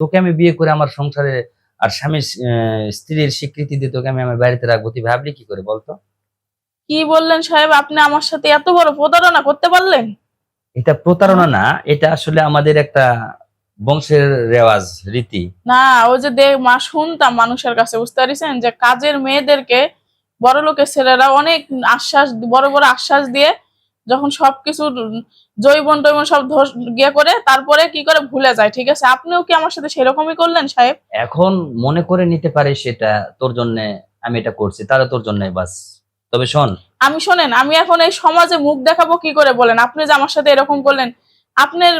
তোকে আমি বিয়ে করে আমার সংসারে আর স্বামী স্ত্রীর স্বীকৃতি দিয়ে তোকে আমি আমার বাড়িতে রাখব। তুই ভাবলি কি করে বলতো? কি বললেন সাহেব আপনি আমার সাথে এত বড় প্রতারণা করতে পারলেন? এটা প্রতারণা না এটা আসলে আমাদের একটা বংশের রেওয়াজ রীতি। না ওই যে দেখ মা শুনতাম মানুষের কাছে বুঝতে পারছেন? যে কাজের মেয়েদেরকে বড় লোকের ছেলেরা অনেক আশ্বাস বড় বড় আশ্বাস দিয়ে যখন সবকিছু জৈবন টৈবন সব ধস গিয়ে করে তারপরে কি করে ভুলে যায় ঠিক আছে? আপনিও কি আমার সাথে সেরকমই করলেন সাহেব? এখন মনে করে নিতে পারে সেটা তোর জন্য আমি এটা করছি তাহলে তোর জন্য বাস। তবে শোন। আমি শোনেন আমি এখন এই সমাজে মুখ দেখাবো কি করে বলেন? আপনি যে আমার সাথে এরকম করলেন আপনার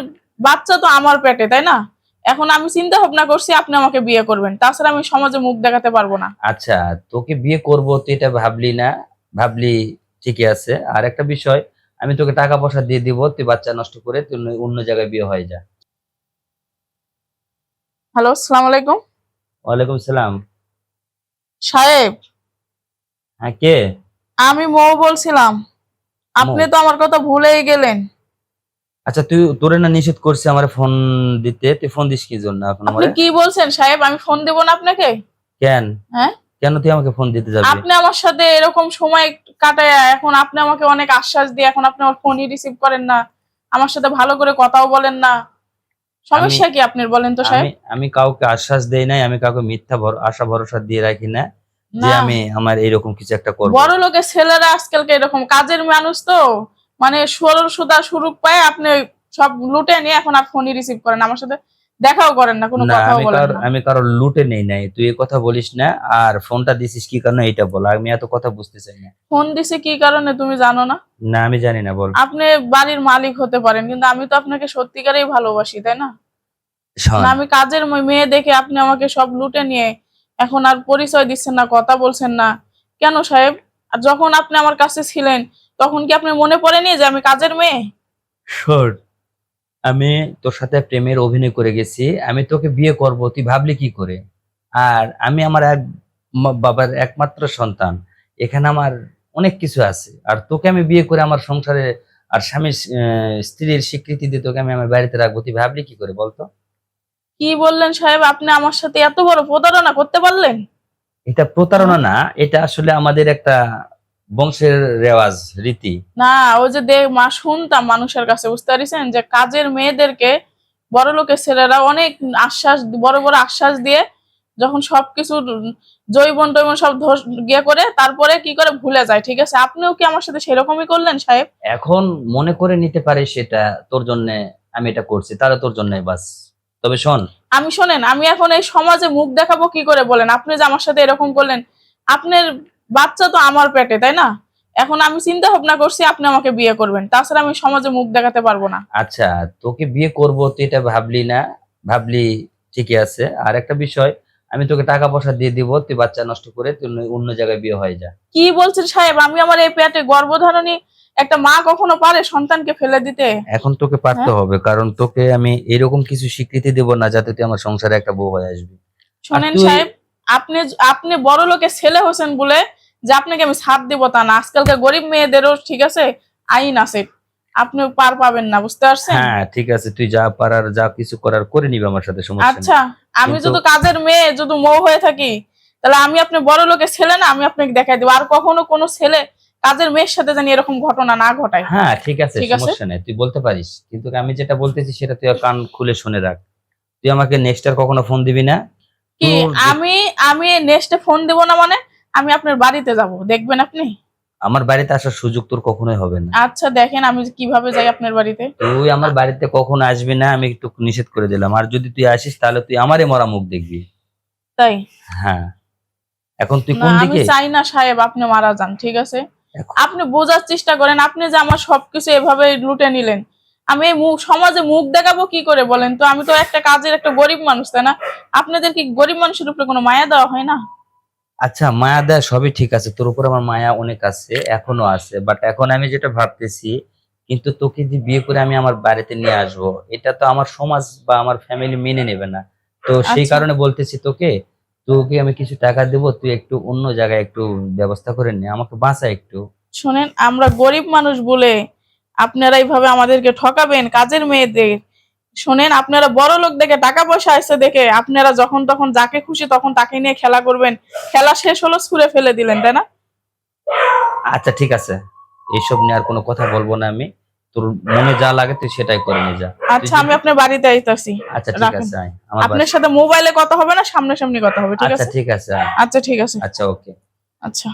বাচ্চা তো আমার পেটে তাই না? এখন আমি চিন্তা ভাবনা করছি আপনি আমাকে বিয়ে করবেন তাছাড়া আমি সমাজে মুখ দেখাতে পারব না। আচ্ছা তোকে বিয়ে করব তুই এটা ভাবলি না? ভাবলি ঠিকই আছে। আর একটা বিষয় আমি তোকে টাকা পয়সা দিয়ে দিব তুই বাচ্চা নষ্ট করে তুই অন্য- জায়গায় বিয়ে হয়ে যা। হ্যালো আসসালামু আলাইকুম। ওয়ালাইকুম সালাম। সাহেব। হ্যাঁ কে? আমি মৌ বলছিলাম। আপনি তো আমার কথা ভুলেই গেলেন। আচ্ছা তুই তোরে না নিষেধ করছি আমার ফোন দিতে। তুই ফোন দিস কি জন্য এখন আপনি কি বলছেন সাহেব? আমি ফোন দেব না আপনাকে? কেন? হ্যাঁ? কেন তুই আমাকে ফোন দিতে যাবি? আপনি আমার সাথে এরকম সময় কাটায় এখন আপনি আমাকে অনেক আশ্বাস দিয়ে এখন আপনি আমার ফোনই রিসিভ করেন না। আমার সাথে ভালো করে কথাও বলেন না। সমস্যা কি আপনার বলেন তো সাহেব? আমি কাউকে আশ্বাস দেই নাই আমি কাউকে মিথ্যা ভর- আশা ভরসা দিয়ে রাখি না যে আমি আমার এরকম কিছু একটা করব। বড় লোকের ছেলেরা আজকালকে এরকম কাজের মানুষ তো। মানে ষোলো সুদা সুরুক পায় আপনি সব লুটে নিয়ে এখন আর ফোনই রিসিভ করেন আমার সাথে দেখাও করেন না কোনো আমি বলেন না। আমি কারোর লুটে নেই নাই। তুই এ কথা বলিস না আর ফোনটা দিছিস কি কারণে এটা বল আমি এত কথা বুঝতে চাই না। ফোন দিছে কি কারণে তুমি জানো না? না আমি জানি না বল। আপনি বাড়ির মালিক হতে পারেন কিন্তু আমি তো আপনাকে সত্যিকারেই ভালোবাসি তাই না? আমি কাজের মেয়ে দেখে আপনি আমাকে সব লুটে নিয়ে এখন আর পরিচয় দিচ্ছেন না কথা বলছেন না। কেন সাহেব? আর যখন আপনি আমার কাছে ছিলেন তখন কি আপনি মনে পড়েনি যে আমি কাজের মেয়ে? শোন আমি তোর সাথে প্রেমের অভিনয় করে গেছি আমি তোকে বিয়ে করব তুই ভাবলি কি করে? আর আমি আমার এক বাবার একমাত্র সন্তান এখানে আমার অনেক কিছু আছে। আর তোকে আমি বিয়ে করে আমার সংসারে আর স্বামী স্ত্রীর স্বীকৃতি দিয়ে তোকে আমি আমার বাড়িতে রাখব তুই ভাবলি কি করে বলতো? কি বললেন সাহেব? আপনি আমার সাথে এত বড় প্রতারণা করতে পারলেন? এটা প্রতারণা না এটা আসলে আমাদের একটা বংশের রেওয়াজ রীতি? না ওই যে দেখ মা শুনতাম মানুষের কাছে বুঝতে পারছেন? যে কাজের মেয়েদেরকে বড় লোকের ছেলেরা অনেক আশ্বাস বড় বড় আশ্বাস দিয়ে যখন সবকিছু জৈবন টৈবন সব ধস গিয়ে করে তারপরে কি করে? ভুলে যায় ঠিক আছে? আপনিও কি আমার সাথে সেরকমই করলেন সাহেব? এখন মনে করে নিতে পারে সেটা তোর জন্য আমি এটা করছি তাহলে তোর জন্য বাস। তবে শোন। আমি শোনেন আমি এখন এই সমাজে মুখ দেখাবো কি করে বলেন? আপনি যে আমার সাথে এরকম করলেন আপনার বাচ্চা তো আমার পেটে তাই না? এখন আমি চিন্তা ভাবনা করছি আপনি আমাকে বিয়ে করবেন। তাছাড়া আমি সমাজে মুখ দেখাতে পারব না। আচ্ছা তোকে বিয়ে করব তুই এটা ভাবলি না? ভাবলি ঠিকই আছে। আর একটা বিষয় আমি তোকে টাকা পয়সা দিয়ে দিব তুই বাচ্চা নষ্ট করে তুই অন্য- জায়গায় বিয়ে হয়ে যা। কি বলছেন সাহেব? আমি আমার এই পেটে গর্ভধারণী একটা মা কখনো পারে সন্তানকে ফেলে দিতে? এখন তোকে পারতে হবে কারণ তোকে আমি এরকম কিছু স্বীকৃতি দেব না যাতে তুই আমার সংসারে একটা বউ হয়ে আসবি। শোনেন সাহেব আপনি আপনি বড় লোকের ছেলে হোসেন বলে যে আপনাকে আমি ছাড় দিব তা না। আজকালকার গরিব মেয়েদেরও ঠিক আছে আইন আছে। আপনি পার পাবেন না বুঝতে পারছেন? হ্যাঁ ঠিক আছে তুই যা পারার যা কিছু করার করে নিবি আমার সাথে সমস্যা আচ্ছা আমি যদি কাজের মেয়ে যদি মৌ হয়ে থাকি তাহলে আমি আপনি বড় লোকের ছেলে না আমি আপনাকে দেখাই দেবো। আর কখনো কোনো ছেলে কাজের মেয়ের সাথে জানি এরকম ঘটনা না ঘটায়। হ্যাঁ ঠিক আছে? সমস্যা নেই তুই বলতে পারিস। কিন্তু আমি যেটা বলতেছি সেটা তুই কান খুলে শুনে রাখ। তুই আমাকে নেক্সট আর কখনো ফোন দিবি না? কি আমি আমি নেক্সটে ফোন দেব না মানে? আমি আপনার বাড়িতে যাব দেখবেন আপনি? আমার বাড়িতে আসার সুযোগ তোর কখনোই হবে না। আচ্ছা দেখেন আমি কীভাবে যাই আপনার বাড়িতে। তুই আমার বাড়িতে কখনো আসবি না আমি একটু নিষেধ করে দিলাম। আর যদি তুই আসিস তাহলে তুই আমারই মরা মুখ দেখবি। তাই? হ্যাঁ। এখন তুই কোন আমি চাই না সাহেব আপনি মারা যান ঠিক আছে? আপনি বোঝার চেষ্টা করেন আপনি যে আমার সবকিছু এভাবে লুটে নিলেন। আমি মুখ সমাজে মুখ দেখাবো কি করে বলেন? তো আমি তো একটা কাজের একটা গরিব মানুষ তাই না? আপনাদের কি গরিব মানুষের উপরে কোনো মায়া দেওয়া হয় না? আচ্ছা মায়া দেয় সবই ঠিক আছে। তোর উপর আমার মায়া অনেক আছে এখনও আছে। বাট এখন আমি যেটা ভাবতেছি কিন্তু তোকে যে বিয়ে করে আমি আমার বাড়িতে নিয়ে আসব এটা তো আমার সমাজ বা আমার ফ্যামিলি মেনে নেবে না। তো সেই আচ্ছা। কারণে বলতেছি তোকে তোকে আমি কিছু টাকা দেব তুই একটু অন্য জায়গায় একটু ব্যবস্থা করে নে আমাকে বাঁচা একটু। শোনেন আমরা গরিব মানুষ বলে আপনারা এইভাবে আমাদেরকে ঠকাবেন কাজের মেয়েদের। শোনেন আপনারা বড় লোক দেখে টাকা পয়সা আসছে দেখে আপনারা যখন তখন যাকে খুশি তখন তাকে নিয়ে খেলা করবেন। খেলা শেষ হলো ছুঁড়ে ফেলে দিলেন তাই না? আচ্ছা ঠিক আছে। এইসব নিয়ে আর কোনো কথা বলব না আমি। তোর মনে যা লাগে তুই সেটাই করে নিয়ে যা। আচ্ছা আমি আপনার বাড়িতে আইতাছি। আচ্ছা ঠিক আছে আমার আপনার সাথে মোবাইলে কথা হবে না সামনাসামনি কথা হবে ঠিক আছে আচ্ছা আছে? ঠিক আছে আচ্ছা ঠিক আছে। আচ্ছা ওকে। আচ্ছা।